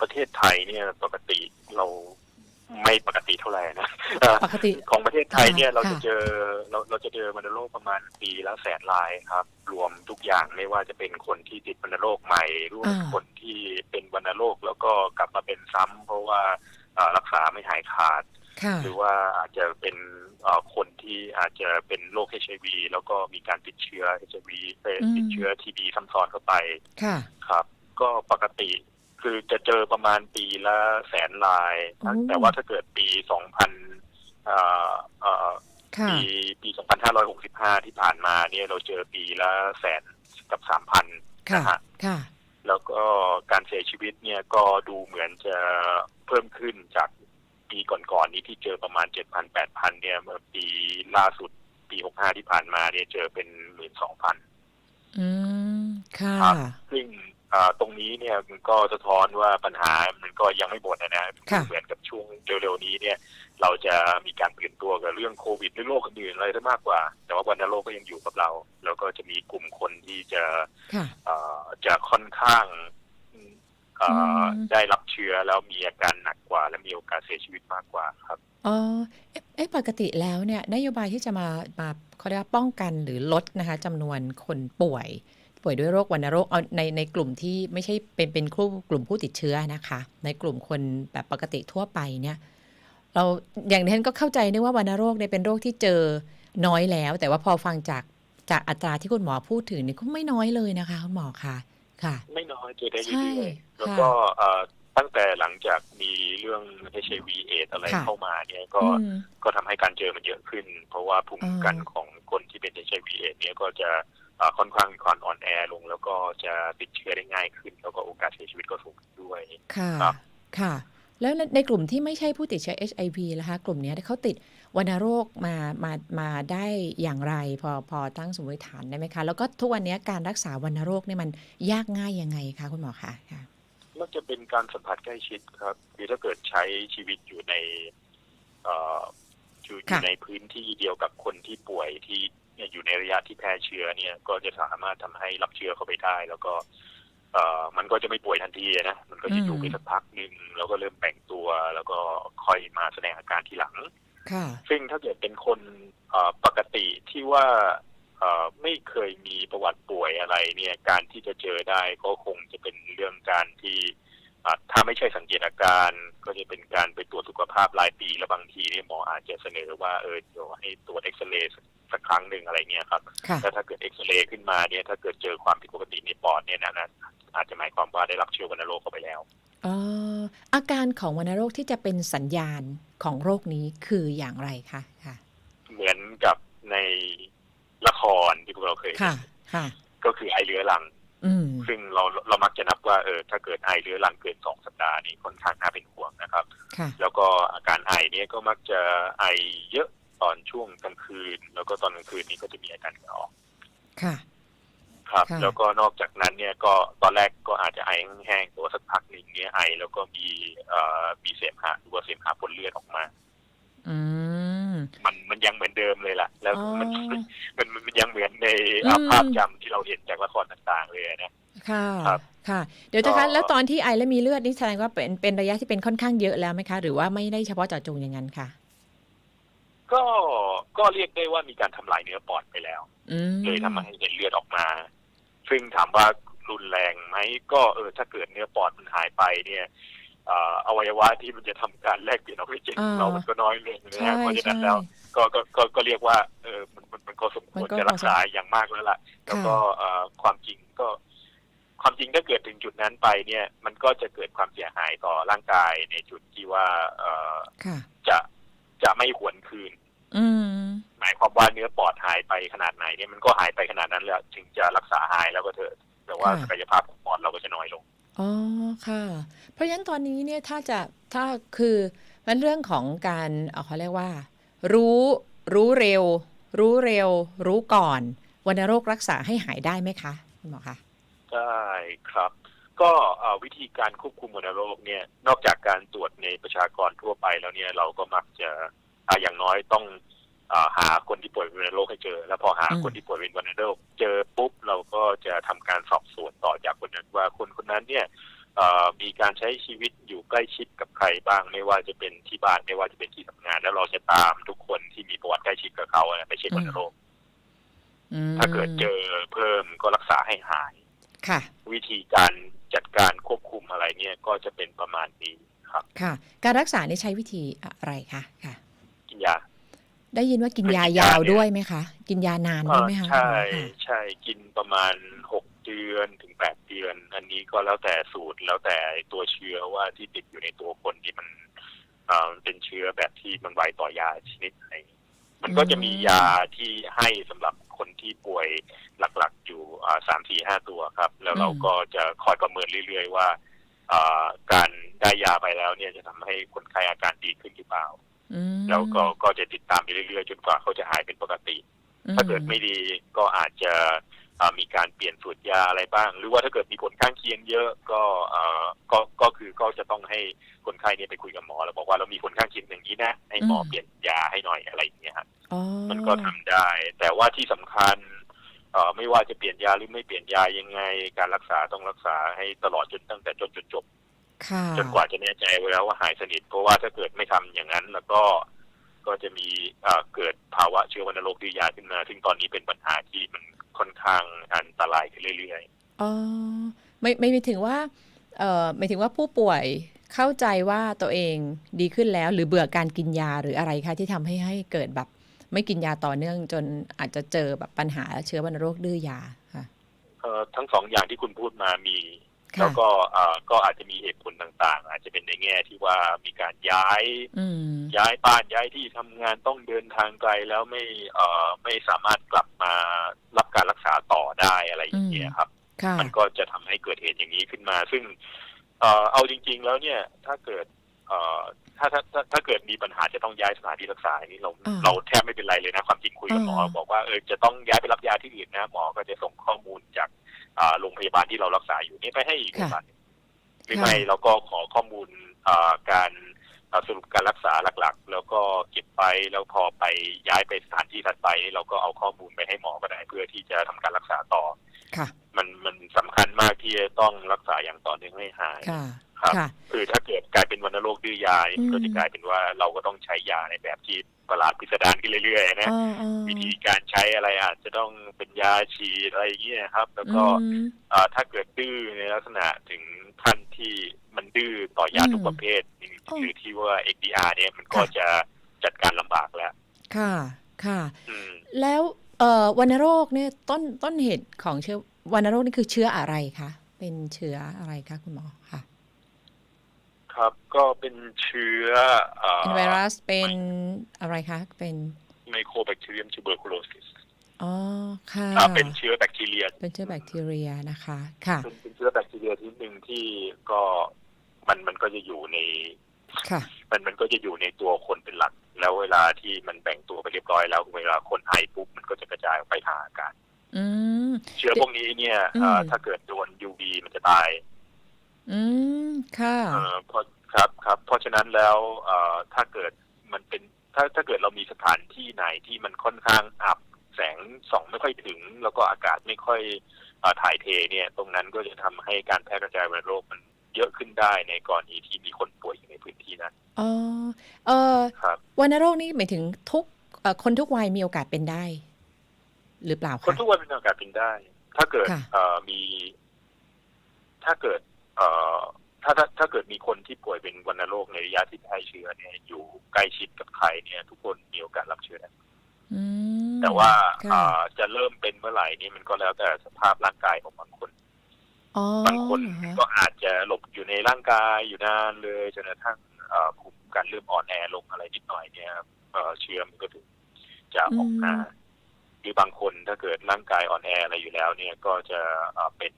ประเทศไทยเนี่ยปกติเราไม่ปกติเท่าไหร่นะเอ่อปกติของประเทศไทยเนี่ยค่ะเราจะค่ะเจอเราเราจะเจอวัณโรคประมาณปีละแสนรายครับ รวมทุกอย่างไม่ว่าจะเป็นคนที่ติดวัณโรคใหม่หรือว่าอ่าคนที่เป็นวัณโรคแล้วก็กลับมาเป็นซ้ำเพราะว่าเอ่อรักษาไม่หายขาดค่ะหรือว่าอาจจะเป็นเอ่อคนที่อาจจะเป็นโรค HIV แล้วก็มีการติดเชื้อ HIV เอ่ออมติดเชื้อทีบีซ้ำซ้อนเข้าไปค่ะครับ ก็ปกติ คือจะเจอประมาณปีละแสนรายโอ้แต่ว่าถ้าเกิดปีสองพันเอ่อเอ่อค่ะปีปี 2565 ที่ผ่านมาเนี่ยเราเจอปีละแสนกับ 3,000ค่ะนะฮะค่ะแล้วก็การเสียชีวิตเนี่ยก็ดูเหมือนจะเพิ่มขึ้นจากปีก่อนๆนี้ที่เจอประมาณ 7,000 8,000 เนี่ยเมื่อปีล่าสุดปี 65 ที่ผ่านมาเนี่ยเจอเป็น 12,000อืม ค่ะครับซึ่งอ่า ตรงนี้เนี่ยมันก็สะท้อนว่าปัญหามันก็ยังไม่หมดนะนะค่ะเหมือนกับช่วงเร็วๆนี้เนี่ย เราจะมีการตื่นตัวกับเรื่องโควิดหรือโรคอื่นๆอะไรได้มากกว่า แต่ว่าวันโรคก็ยังอยู่กับเรา แล้วก็จะมีกลุ่มคนที่จะค่ะเอ่อจะค่อนข้างเอ่ออมได้รับเชื้อแล้วมีอาการหนักกว่า และมีโอกาสเสียชีวิตมากกว่าครับอ๋อเอ๊ะเอ๊ะปกติแล้วเนี่ยนโยบายที่จะมามาเขาเรียกว่าป้องกันหรือลดนะคะจำนวนคนป่วย ป่วยด้วยโรควัณโรคเอาในในกลุ่มที่ไม่ใช่เป็นเป็นกลุ่มกลุ่มผู้ติดเชื้อนะคะ ในกลุ่มคนแบบปกติทั่วไปเนี่ยเราอย่างที่ฉันก็เข้าใจนึกว่าวัณโรคเนี่ยเป็นโรคที่เจอน้อยแล้ว แต่ว่าพอฟังจากจากอัตราที่คุณหมอพูดถึงเนี่ยก็ไม่น้อยเลยนะคะคุณหมอคะค่ะ ไม่น้อยเจอได้ใช่เรื่อยๆแล้วค่ะก็เอ่อตั้งแต่หลังจากมีเรื่อง HIV เอดอะไรค่ะเข้ามาเนี่ยก็อืมก็ทำให้การเจอมันเยอะขึ้น เพราะว่าภูมิคุ้มกันอ่าของคนที่เป็น HIV เอดเนี่ยก็จะเอ่อ ค่อนข้างมีความอ่อนแอลง แล้วก็จะติดเชื้อได้ง่ายขึ้น แล้วก็โอกาสเสียชีวิตก็สูงขึ้นด้วยค่ะครับค่ะ แล้วในกลุ่มที่ไม่ใช่ผู้ติดเชื้อ HIV นะคะ กลุ่มเนี้ยเขาติดวัณโรคมามามาได้อย่างไร พอพอตั้งสมมติฐานได้ไหมคะ แล้วก็ทุกวันเนี้ยการรักษาวัณโรคเนี่ยมันยากง่ายยังไงคะคุณหมอคะค่ะมักจะเป็นการสัมผัสใกล้ชิดครับคือถ้าเกิดใช้ชีวิตอยู่ในเอ่ออยู่อยู่ค่ะในพื้นที่เดียวกับคนที่ป่วยที่เนี่ย อยู่ในระยะที่แพร่เชื้อเนี่ยก็จะสามารถทำให้รับเชื้อเข้าไปได้ แล้วก็เอ่อมันก็จะไม่ป่วยทันทีนะมันก็จะอยู่ไปอืมสักพักหนึ่งแล้วก็เริ่มแบ่งตัว แล้วก็ค่อยมาแสดงอาการทีหลังค่ะซึ่งถ้าเกิดเป็นคนเอ่อปกติที่ว่าเอ่อไม่เคยมีประวัติป่วยอะไรเนี่ยการที่จะเจอได้ก็คงจะเป็นเรื่องการที่อะถ้าไม่ใช่สังเกตอาการ ก็จะเป็นการไปตรวจสุขภาพรายปี แล้วบางทีเนี่ยหมออาจจะเสนอว่าเออเดี๋ยวให้ตรวจเอ็กซเรย์ สักครั้งหนึ่งอะไรเงี้ยครับค่ะแล้วถ้าเกิดเอ็กซเรย์ขึ้นมาเนี่ยถ้าเกิดเจอความผิดปกติในปอดเนี่ยนะนะอาจจะหมายความว่าได้รับเชื้อวัณโรคเข้าไปแล้วอ๋ออาการของวัณโรคที่จะเป็นสัญญาณของโรคนี้คืออย่างไรคะค่ะ เหมือนกับในละครที่พวกเราเคยเห็นค่ะ ค่ะ ก็คือไอเรื้อรังอืมซึ่งเราเรามักจะนับว่าเออถ้าเกิดไอเรื้อรังเกินสองสัปดาห์นี่ค่อนข้างน่าเป็นห่วงนะครับค่ะแล้วก็อาการไอเนี่ยก็มักจะไอเยอะ ตอนช่วงกลางคืน แล้วก็ตอนกลางคืนนี้ก็จะมีอาการเหงื่อออกค่ะ ครับ ค่ะ แล้วก็นอกจากนั้นเนี่ยก็ตอนแรกก็อาจจะไอแห้งๆแต่ว่าสักพักหนึ่งเนี่ยไอแล้วก็มีเอ่อมีเสมหะหรือว่าเสมหะปนเลือดออกมา อืม มันมันยังเหมือนเดิมเลยล่ะ แล้วอ๋อมันมันมันยังเหมือนในอืม ภาพจำที่เราเห็นจากละครต่างๆ เลยนะ ค่ะ ครับค่ะ เดี๋ยวนะคะก็ แล้วตอนที่ไอและมีเลือดนี่แสดงว่าเป็นเป็นระยะที่เป็นค่อนข้างเยอะแล้วไหมคะ หรือว่าไม่ได้เฉพาะเจาะจงอย่างนั้นค่ะ ก็ก็เรียกได้ว่ามีการทำลายเนื้อปอดไปแล้วอืมเลยทำให้เห็นเลือดออกมา ซึ่งถามว่ารุนแรงไหมก็เออถ้าเกิดเนื้อปอดมันหายไปเนี่ยเอ่ออวัยวะที่มันจะทำการแลกเปลี่ยนออกซิเจนของเรามันก็น้อยลงนะใช่ฮะเพราะฉะนั้นใช่แล้วก็ก็ก็ก็เรียกว่าเออมันมันมันก็สมคมัวรนก็จะรักษาอย่างมากแล้วล่ะ แล้วก็เอ่อความจริงก็ ความจริงถ้าเกิดถึงจุดนั้นไปเนี่ย มันก็จะเกิดความเสียหายต่อร่างกายในจุดที่ว่าเอ่อค่ะ จะจะไม่หวนคืนอืมหมายความว่าเนื้อปอดหายไปขนาดไหนเนี่ยมันก็หายไปขนาดนั้นแล้วถึงจะรักษาหายแล้วก็เถอะแต่ว่าค่ะศักยภาพของปอดเราก็จะน้อยลงอ๋อค่ะ เพราะฉะนั้นตอนนี้เนี่ยถ้าจะถ้าคือมันเรื่องของการเอาเขาเรียกว่า รู้รู้เร็ว รู้เร็ว รู้ก่อนวัณโรครักษาให้หายได้ไหมคะคุณหมอคะได้ครับ ก็เอ่อวิธีการควบคุมวัณโรคเนี่ยนอกจากการตรวจในประชากรทั่วไปแล้วเนี่ยเราก็มักจะอ่าอย่างน้อยต้องอ่าหาคนที่ป่วยเป็นวัณโรคให้เจอ แล้วพอหาอืมคนที่ป่วยเป็นวัณโรคเจอปุ๊บเราก็จะทำการสอบสวนต่อจากคนนั้นว่าคนคนนั้นเนี่ยเอ่อมีการใช้ชีวิตอยู่ใกล้ชิดกับใครบ้าง ไม่ว่าจะเป็นที่บ้านไม่ว่าจะเป็นที่ทำงาน แล้วเราจะตามทุกคนที่มีประวัติใกล้ชิดกับเขาอะไปเช็ควัณโรคอืมถ้าเกิดเจอเพิ่มก็รักษาให้หาย ค่ะ วิธีการ จัดการควบคุมอะไรเนี่ยก็จะเป็นประมาณนี้ครับ ค่ะ การรักษานี่ใช้วิธีอะไรคะค่ะ กินยา ได้ยินว่ากินคือกินยายาาวเนี่ยด้วยไหมคะ กินยานานด้วยไหมคะใช่ค่ะใช่กินประมาณหกเดือนถึงแปดเดือน อันนี้ก็แล้วแต่สูตรแล้วแต่ตัวเชื้อว่าที่ติดอยู่ในตัวคนที่มันเอ่อมันเป็นเชื้อแบบที่มันไวต่อยาชนิดไหน มันก็จะมียาที่ให้สำหรับคนที่ป่วยหลักๆ อยู่สามสี่ห้าตัวครับ แล้วเราก็จะคอยประเมินเรื่อยๆว่าอ่าการได้ยาไปแล้วเนี่ยจะทำให้คนไข้อาการดีขึ้นหรือเปล่าอืมแล้วก็ก็จะติดตามไปเรื่อยๆจนกว่าเขาจะหายเป็นปกติ ถ้าเกิดไม่ดีก็อาจจะอ่า มีการเปลี่ยนสูตรยาอะไรบ้าง หรือว่าถ้าเกิดมีผลข้างเคียงเยอะก็เอ่อก็ก็คือก็จะต้องให้คนไข้เนี่ยไปคุยกับหมอแล้วบอกว่าเรามีผลข้างเคียงอย่างนี้นะให้หมอเปลี่ยนยาให้หน่อยอะไรอย่างเงี้ยครับอ๋อมันก็ทำได้ แต่ว่าที่สำคัญเอ่อไม่ว่าจะเปลี่ยนยาหรือไม่เปลี่ยนยายังไง การรักษาต้องรักษาให้ตลอดจนตั้งแต่จนจนจบค่ะจนกว่าจะแน่ใจไว้แล้วว่าหายสนิทเพราะว่าถ้าเกิดไม่ทำอย่างนั้น แล้วก็ก็จะมีเอ่อเกิดภาวะเชื้อวัณโรคดื้อยาขึ้นมา ซึ่งตอนนี้เป็นปัญหาที่มัน ค่อนข้างอันตรายขึ้นเรื่อยอ๋อไม่ไม่ไม่ถึงว่าเอ่อไม่ถึงว่าผู้ป่วยเข้าใจว่าตัวเองดีขึ้นแล้ว หรือเบื่อการกินยาหรืออะไรคะที่ทำให้ให้เกิดแบบไม่กินยาต่อเนื่องจนอาจจะเจอแบบปัญหาเชื้อวัณโรคดื้อยาค่ะๆเอ่อทั้งสองอย่างที่คุณพูดมามีค่ะ แล้วก็เอ่อก็อาจจะมีเหตุผลต่างๆ อาจจะเป็นในแง่ที่ว่ามีการย้ายอืมย้ายบ้านย้ายที่ทำงานต้องเดินทางไกลแล้วไม่เอ่อไม่สามารถกลับมารับการรักษาต่อได้อะไรอย่างเงี้ยครับค่ะมันก็จะทำให้เกิดเหตุอย่างนี้ขึ้นมา ซึ่งเอ่อเอาจริง ๆ แล้วเนี่ยถ้าเกิดเอ่อถ้าถ้าถ้าถ้าเกิดมีปัญหาจะต้องย้ายสถานที่รักษาอันนี้เราอ่าเราแทบไม่เป็นไรเลยนะความจริงคุยกับหมออ่าบอกว่าเออจะต้องย้ายไปรับยาที่อื่นนะหมอก็จะส่งข้อมูลจากอ่า โรงพยาบาลที่เรารักษาอยู่นี่ไปให้อีกโรงพยาบาลหนึ่งหรือไม่เราก็ขอข้อมูลอ่าการอ่าสรุปการรักษาหลักๆ แล้วก็เก็บไปแล้วพอไปย้ายไปสถานที่ถัดไป เราก็เอาข้อมูลไปให้หมอก็ได้เพื่อที่จะทำการรักษาต่อค่ะมันมันสำคัญมากที่จะต้องรักษาอย่างต่อเนื่องให้หาย ค่ะครับค่ะคือถ้าเกิดกลายเป็นวัณโรคดื้อยานี่มันก็อืมจะกลายเป็นว่าเราก็ต้องใช้ยาในแบบที่ประหลาดพิสดารขึ้นเรื่อยๆนะอ๋ออ๋อวิธีการใช้อะไรอาจจะต้องเป็นยาฉีดอะไรอย่างเงี้ยครับ แล้วก็อืมอ่าถ้าเกิดดื้อในลักษณะถึงขั้นที่มันดื้อต่อยาอืมทุกประเภทอ๋อหรือที่ว่า XDR เนี่ยมันก็ค่ะจะจัดการลำบากแล้ว ค่ะค่ะอืมแล้วเอ่อวัณโรคเนี่ยต้นต้นเหตุของเชื้อวัณโรคนี่คือเชื้ออะไรคะเป็นเชื้ออะไรคะคุณหมอค่ะ ครับ ก็เป็นเชื้ออ่าเป็นไวรัสเป็นอะไรคะ เป็นไมโครแบคทีเรียมทูเบอร์คุโลซิสอ๋อค่ะอ่าเป็นเชื้อแบคทีเรีย เป็นเชื้อแบคทีเรียนะคะ ค่ะ เป็นเป็นเชื้อแบคทีเรียชนิดหนึ่งที่ก็มันมันก็จะอยู่ในค่ะ มันมันก็จะอยู่ในตัวคนเป็นหลัก แล้วเวลาที่มันแบ่งตัวไปเรียบร้อยแล้วเวลาคนไอปุ๊บมันก็จะกระจายออกไปทางอากาศ อืม เชื้อพวกนี้เนี่ยเอ่ออืมถ้าเกิดโดน UV มันจะตาย อืม ค่ะ เอ่อเพราะครับครับ เพราะฉะนั้นแล้วเอ่อถ้าเกิดมันเป็นถ้าถ้าเกิดเรามีสถานที่ไหนที่มันค่อนข้างอับแสงส่องไม่ค่อยถึง แล้วก็อากาศไม่ค่อยเอ่อถ่ายเทเนี่ย ตรงนั้นก็จะทำให้การแพร่กระจายวัณโรคมันเยอะขึ้นได้ในกรณีที่มีคนป่วยอยู่ในพื้นที่นั้นอ๋อ เออครับ วัณโรคนี่หมายถึงทุกเอ่อคนทุกวัยมีโอกาสเป็นได้ หรือเปล่าคนคะ ทุกวันเป็นโอกาสเป็นได้ ถ้าเกิดค่ะ เอ่อมี ถ้าเกิดเอ่อ ถ้าถ้าถ้าเกิดมีคนที่ป่วยเป็นวัณโรคในระยะที่แพร่เชื้อเนี่ยอยู่ใกล้ชิดกับใครเนี่ย ทุกคนมีโอกาสรับเชื้อได้อืมแต่ว่าค่ะเอ่อจะเริ่มเป็นเมื่อไหร่นี่มันก็แล้วแต่สภาพร่างกายของบางคนอ๋อบางคนเหรอคะก็อาจจะหลบอยู่ในร่างกายอยู่นานเลยจนกระทั่งเอ่อภูมิคุ้มกันเริ่มอ่อนแอลงอะไรนิดหน่อยเนี่ยเอ่อเชื้อมันก็ถึงจะออกมาหรือบางคนถ้าเกิดร่างกายอ่อนแออะไรอยู่แล้ว เนี่ยก็จะเอ่อเป็น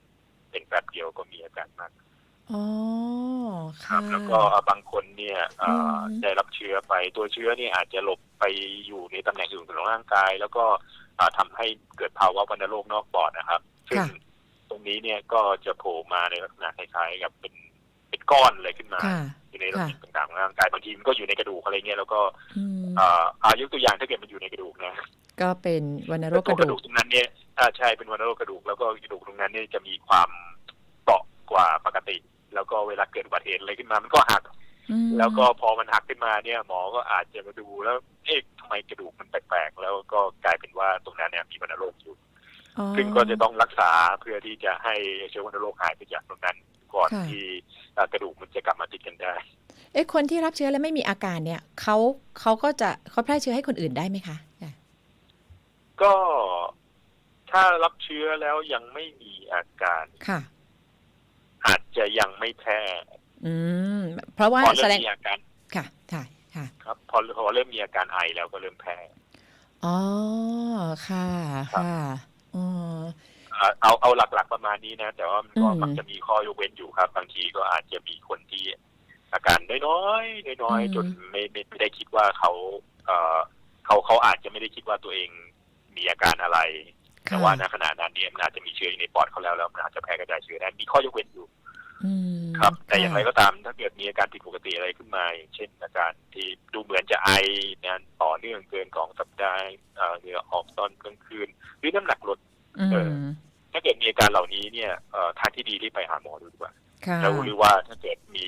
เป็นแป๊บเดียวก็มีอาการมาก อ๋อคค่ะรับแล้วก็บางคนเนี่ยเอ่ออม ได้รับเชื้อไปตัวเชื้อเนี่ยอาจจะหลบไปอยู่ในตำแหน่งอื่นของร่างกาย แล้วก็เอ่อทำให้เกิดภาวะวัณโรคนอกปอดนะครับ ซึ่งค่ะ ตรงนี้เนี่ยก็จะโผล่มาในลักษณะคล้ายๆกับเป็นเป็นก้อนอะไรขึ้นมา ค่ะ อยู่ในระบบต่างๆของร่างกายบางทีมันก็อยู่ในกระดูกอะไรเงี้ยแล้วก็อืมเอ่ออายกตัวอย่างถ้าเกิดมันอยู่ในกระดูกนะก็เป็นวัณโรแล้วคกตัวระกระดูดูกก ตรงนั้นเนี่ยอ่าใช่เป็นวัณโรคกระดูกแล้วก็กระดูกตรงนั้นเนี่ยจะมีความเปราะกว่าปกติ แล้วก็เวลาเกิดอุบัติเหตุอะไรขึ้นมามันก็หักอืมแล้วก็พอมันหักขึ้นมาเนี่ยหมอก็อาจจะมาดูแล้วเอ๊ะทำไมกระดูกมันแปลกๆแล้วก็กลายเป็นว่าตรงนั้นเนี่ยมีวัณโรคอยู่อ๋อซึ่งก็จะต้องรักษาเพื่อที่จะให้เชื้อวัณโรคหายไปจากตรงนั้นก่อนค่ะที่เอ่อกระดูกมันจะกลับมาติดกันได้ เอ๊ะคนที่รับเชื้อแล้วไม่มีอาการเนี่ยเขาเขาก็จะเขาแพร่เชื้อให้คนอื่นได้ไหมคะค่ะก็ถ้ารับเชื้อแล้วยังไม่มีอาการค่ะ อาจจะยังไม่แพร่อืมเพราะว่าพอแสเริ่มดงมีอาการค่ะค่ะค่ะครับ พอพอเริ่มมีอาการไอแล้วก็เริ่มแพ้อ๋อค่ะครับ ค่ะอ๋อ อ่าเอาเอาหลักๆประมาณนี้นะ แต่ว่ามันก็อืม มักจะมีข้อยกเว้นอยู่ครับ บางทีก็อาจจะมีคนที่อาการน้อยๆน้อยอืมๆจนไม่ไม่ไม่ได้คิดว่าเขาเอ่อเขาเขาอาจจะไม่ได้คิดว่าตัวเองมีอาการอะไร แต่ค่ะว่าณขณะนั้นเนี่ยมันอาจจะมีเชื้ออยู่ในปอดเขาแล้วแล้วมันอาจจะแพร่กระจายเชื้อได้มีข้อยกเว้นอยู่อืมครับ แต่อย่างไรค่ะก็ตามถ้าเกิดมีอาการผิดปกติอะไรขึ้นมาอย่างเช่น อาการที่ดูเหมือนจะไอนานต่อเนื่องเกินสองสัปดาห์เอ่อเหงื่อออกตอนกลางคืน หรือน้ำหนักลดอืเออมถ้าเกิดมีอาการเหล่านี้เนี่ยเอ่อทางที่ดีที่ไปหาหมอดูดีกว่าค่ะแล้วหรือว่าถ้าเกิดมี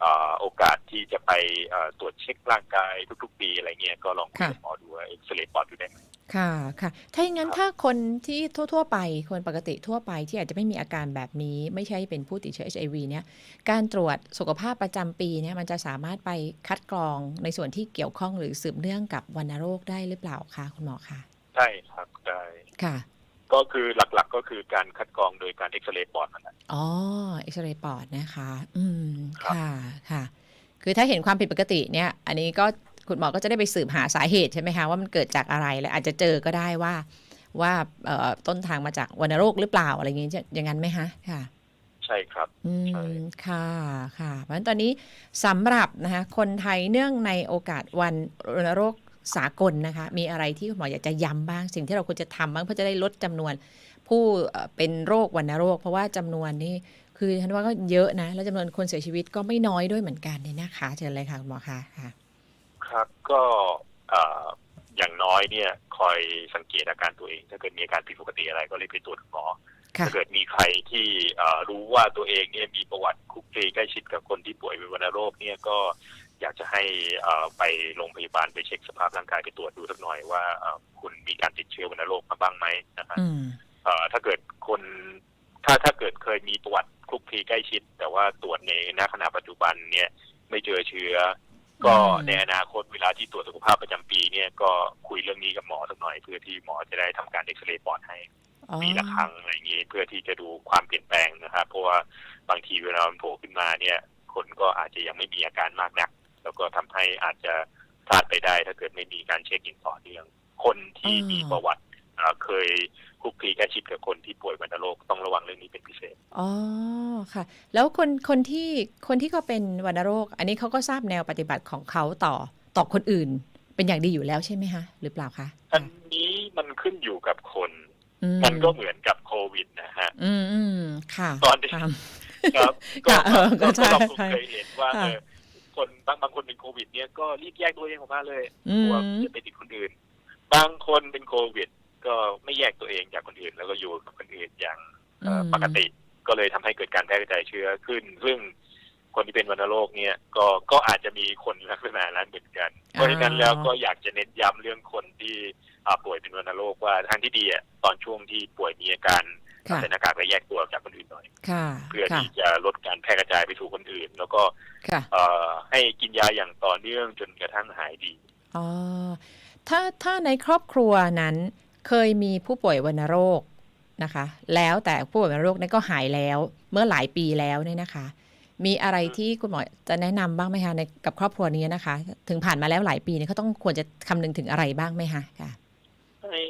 เอ่อโอกาสที่จะไปเอ่อตรวจเช็คร่างกายทุกๆปีอะไรเงี้ยก็ลองคุยกับหมอดูว่าเอ็กซเรย์ปอดดูได้ไหม ค่ะ ค่ะ ถ้าอย่างนั้นครับถ้าคนที่ทั่ว ๆ ไป คนปกติทั่วไปที่อาจจะไม่มีอาการแบบนี้ ไม่ใช่เป็นผู้ติดเชื้อ HIV เนี่ย การตรวจสุขภาพประจำปีเนี่ยมันจะสามารถไปคัดกรองในส่วนที่เกี่ยวข้องหรือสืบเนื่องกับวัณโรคได้หรือเปล่าคะคุณหมอคะ ใช่ครับได้ ค่ะ ก็คือหลักๆก็คือการคัดกรองโดยการเอ็กซเรย์ปอดนั่นแหละ อ๋อ เอ็กซเรย์ปอดนะคะ อืมครับค่ะ ค่ะ คือถ้าเห็นความผิดปกติเนี่ย อันนี้ก็ คุณหมอก็จะได้ไปสืบหาสาเหตุใช่ไหมคะว่ามันเกิดจากอะไรและอาจจะเจอก็ได้ว่าว่าเอ่อต้นทางมาจากวัณโรคหรือเปล่าอะไรอย่างงี้จะอย่างนั้นไหมคะค่ะ ใช่ครับอืใช่มค่ะค่ะ เพราะฉะนั้นตอนนี้สำหรับนะคะคนไทยเนื่องในโอกาสวันวัณโรคสากลนะคะ มีอะไรที่คุณหมออยากจะย้ำบ้างสิ่งที่เราควรจะทำบ้างเพื่อจะได้ลดจำนวนผู้เอ่อเป็นโรควัณโรค เพราะว่าจำนวนนี่คือฉันว่าก็เยอะนะ แล้วจำนวนคนเสียชีวิตก็ไม่น้อยด้วยเหมือนกันเนี่ยนะคะเชิญเลยค่ะคุณหมอคะค่ะ ครับก็เอ่ออย่างน้อยเนี่ย คอยสังเกตอาการตัวเอง ถ้าเกิดมีอาการผิดปกติอะไรก็รีบไปตรวจหมอค่ะถ้าเกิดมีใครที่เอ่อรู้ว่าตัวเองเนี่ยมีประวัติคุกคีใกล้ชิดกับคนที่ป่วยเป็นวัณโรคเนี่ยก็อยากจะให้เอ่อไปโรงพยาบาลไปเช็คสภาพร่างกายไปตรวจดูสักหน่อยว่าเอ่อคุณมีการติดเชื้อวัณโรคมาบ้างไหมนะครับอืมเอ่อถ้าเกิดคนถ้าถ้าเกิดเคยมีประวัติคลุกคลีใกล้ชิด แต่ว่าตรวจในณขณะปัจจุบันเนี่ยไม่เจอเชื้อ ก็อืมในอนาคตเวลาที่ตรวจสุขภาพประจำปีเนี่ยก็คุยเรื่องนี้กับหมอสักหน่อยเพื่อที่หมอจะได้ทำการเอ็กซเรย์ปอดให้ อ๋อปีละครั้งอะไรอย่างนี้เพื่อที่จะดูความเปลี่ยนแปลงนะครับ เพราะว่าบางทีเวลามันโผล่ขึ้นมาเนี่ย คนก็อาจจะยังไม่มีอาการมากนัก แล้วก็ทำให้อาจจะพลาดไปได้ถ้าเกิดไม่มีการเช็คอินต่อเนื่องคนที่มีประวัติ เอ่อเคยคลุกคลีใกล้ชิดกับคนที่ป่วยวัณโรคต้องระวังเรื่องนี้เป็นพิเศษ อ๋อ ค่ะ แล้วคนคนที่คนที่เขาเป็นวัณโรค อันนี้เขาก็ทราบแนวปฏิบัติของเขาต่อต่อคนอื่น เป็นอย่างดีอยู่แล้วใช่ไหมคะหรือเปล่าคะ อันนี้มันขึ้นอยู่กับคนอืมันก็เหมือนกับโควิดนะฮะ อืมอืมค่ะ ตอนที่ครับครับค่ะเออก็ก็ใช่เราคงใช่เคยเห็นว่าค่ะเออคนบางบางคนเป็นโควิด เนี่ยก็รีบแยกตัวเองออกมาเลยอืกมลัวจะไปติดคนอื่น บางคนเป็นโควิด ก็ไม่แยกตัวเองจากคนอื่น แล้วก็อยู่กับคนอื่นอย่างเอ่ออมปกติ ก็เลยทำให้เกิดการแพร่กระจายเชื้อขึ้น ซึ่งคนที่เป็นวัณโรคเนี่ยก็ก็อาจจะมีคนลักษณะนั้นเหมือนกัน เพราะฉะนั้นแล้วก็อยากจะเน้นย้ำเรื่องคนที่อ่าป่วยเป็นวัณโรคว่าทางที่ดีอะตอนช่วงที่ป่วยมีอาการค่ะใส่หน้ากากและแยกตัวจากคนอื่นหน่อยค่ะเพื่อค่ะที่จะลดการแพร่กระจายไปสู่คนอื่น แล้วก็ค่ะเอ่อให้กินยาอย่างต่อเนื่องจนกระทั่งหายดีอ๋อถ้าถ้าในครอบครัวนั้น เคยมีผู้ป่วยวัณโรคนะคะ แล้วแต่ผู้ป่วยวัณโรคนั้นก็หายแล้วเมื่อหลายปีแล้วเนี่ยนะคะ มีอะไรที่คุณหมอจะแนะนำบ้างไหมคะในกับครอบครัวนี้นะคะ ถึงผ่านมาแล้วหลายปีเนี่ยเขาต้องควรจะคำนึงถึงอะไรบ้างไหมคะค่ะให้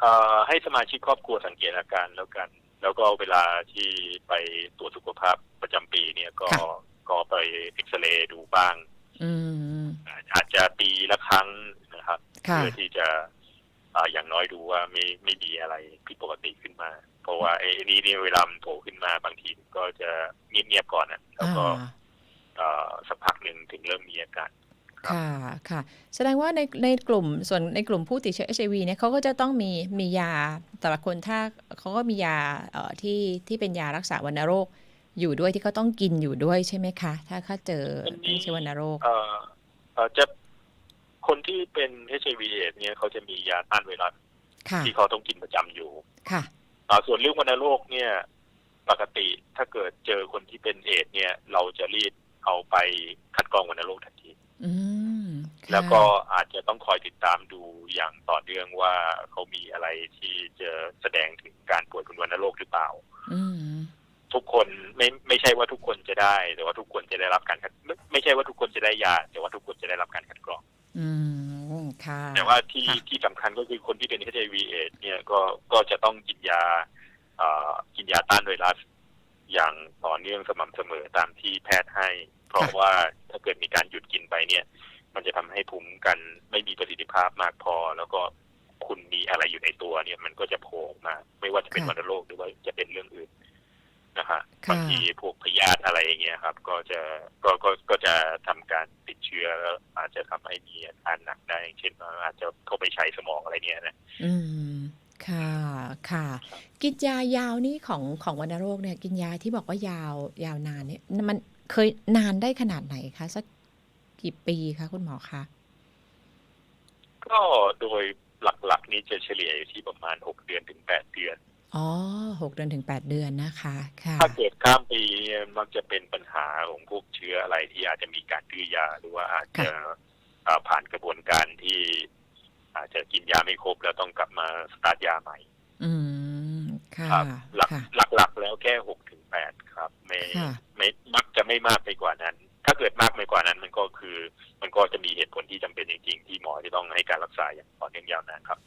เอ่อให้สมาชิกครอบครัวสังเกตอาการแล้วกัน แล้วก็เวลาที่ไปตรวจสุขภาพประจำปีเนี่ยก็ค่ะก็ไปเอ็กซเรย์ดูบ้างอืมอาจจะปีละครั้งนะครับค่ะเพื่อที่จะเอ่ออย่างน้อยดูว่าไม่ไม่มีอะไรผิดปกติขึ้นมา เพราะว่าไอ้นี่เนี่ยเวลามันโผล่ขึ้นมาบางทีก็จะเงียบๆก่อนนะแล้วก็อ่าเอ่อสักพักหนึ่งถึงเริ่มมีอาการครับค่ะค่ะ แสดงว่าในในกลุ่มส่วนในกลุ่มผู้ติดเชื้อ HIV เนี่ยเขาก็จะต้องมีมียาแต่ละคนถ้าเขาก็มียาเอ่อที่ที่เป็นยารักษาวัณโรคอยู่ด้วยที่เขาต้องกินอยู่ด้วยใช่ไหมคะ ถ้าเขาเจออันนี้ไม่ใช่วัณโรคเอ่อเอ่อจะ คนที่เป็น HIV เอดส์เนี่ยเขาจะมียาต้านไวรัสค่ะที่เขาต้องกินประจำอยู่ ค่ะอ่าส่วนเรื่องวัณโรคเนี่ย ปกติถ้าเกิดเจอคนที่เป็นเอดส์เนี่ย เราจะรีบเอาไปคัดกรองวัณโรคทันทีอืมค่ะแล้วก็อาจจะต้องคอยติดตามดูอย่างต่อเนื่องว่าเขามีอะไรที่จะแสดงถึงการป่วยเป็นวัณโรคหรือเปล่าอืมทุกคนไม่ไม่ใช่ว่าทุกคนจะได้ แต่ว่าทุกคนจะได้รับการคัดไม่ไม่ใช่ว่าทุกคนจะได้ยา แต่ว่าทุกคนจะได้รับการคัดกรอง อืมค่ะแต่ว่าที่ค่ะที่สำคัญก็คือคนที่เป็น HIV เอดส์เนี่ยก็ก็จะต้องกินยาเอ่อกินยาต้านไวรัสอย่างต่อเนื่องสม่ำเสมอตามที่แพทย์ให้ เพราะว่าถ้าเกิดมีการหยุดกินไปเนี่ย มันจะทำให้ภูมิคุ้มกันไม่มีประสิทธิภาพมากพอ แล้วก็คุณมีอะไรอยู่ในตัวเนี่ย มันก็จะโผล่ออกมา ไม่ว่าจะเป็นค่ะวัณโรคหรือว่าจะเป็นเรื่องอื่นนะฮะค่ะบางทีพวกพยาธิอะไรอย่างเงี้ยครับ ก็จะก็ก็ก็จะทำการติดเชื้อแล้ว อาจจะทำให้มีอาการหนักได้อย่างเช่นว่าอาจจะเข้าไปใช้สมองอะไรเนี่ยนะอืมค่ะค่ะ กินยายาวนี่ของของวัณโรคเนี่ย กินยาที่บอกว่ายาวยาวนานเนี่ย มันเคยนานได้ขนาดไหนคะสักกี่ปีคะคุณหมอคะก็โดยหลักๆนี้จะเฉลี่ยอยู่ที่ประมาณหกเดือนถึงแปดเดือนอ๋อหกเดือนถึงแปดเดือนนะคะ ค่ะ ถ้าเกิดข้ามปีเนี่ยมักจะเป็นปัญหาของพวกเชื้ออะไรที่อาจจะมีการดื้อยาหรือว่าอาจจะอ่า ผ่านกระบวนการที่อาจจะกินยาไม่ครบแล้วต้องกลับมาสตาร์ทยาใหม่ อืมค่ะครับหลักค่ะหลักๆแล้วแค่หกถึงแปดครับ ไม่ค่ะไม่มักจะไม่มากไปกว่านั้น ถ้าเกิดมากไปกว่านั้นมันก็คือ มันก็จะมีเหตุผลที่จำเป็นจริงๆที่หมอจะต้องให้การรักษาอย่างต่อเนื่องยาวนานครับ